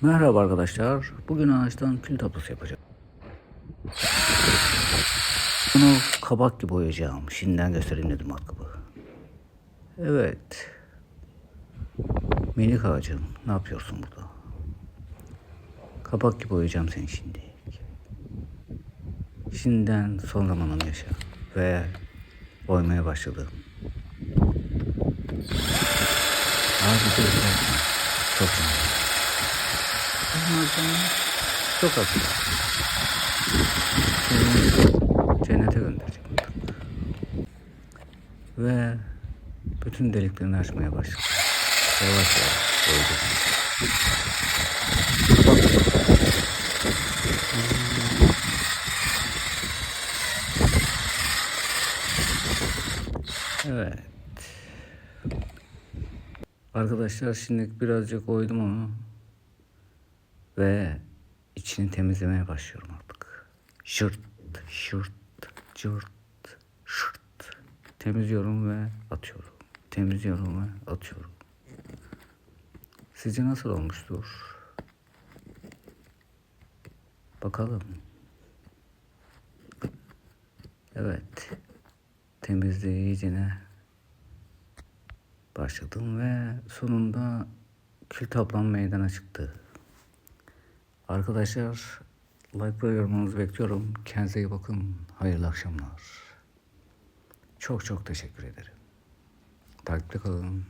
Merhaba arkadaşlar. Bugün ağaçtan kül tablosu yapacağım. Bunu kabak gibi boyayacağım. Şimdiden göstereyim dedim matkabı. Evet. Minik ağacım. Ne yapıyorsun burada? Kabak gibi boyayacağım seni şimdi. Şimdiden son zamanını yaşa. Ve oymaya başladım. Ağacı. Çok önemli. Çok az. Seni cennete göndereceğim. Ve bütün deliklerini açmaya başladım. Yavaş yavaş doydum. Evet. Arkadaşlar şimdi birazcık oydum onu. Ve içini temizlemeye başlıyorum artık. Şırt, şırt, cırt, şırt. Temizliyorum ve atıyorum. Temizliyorum ve atıyorum. Sizce nasıl olmuştur? Bakalım. Evet. Temizliğe iyicene başladım ve sonunda kül tablam meydana çıktı. Arkadaşlar like ve yorumlarınızı bekliyorum. Kendinize iyi bakın. Hayırlı akşamlar. Çok çok teşekkür ederim. Takipte kalın.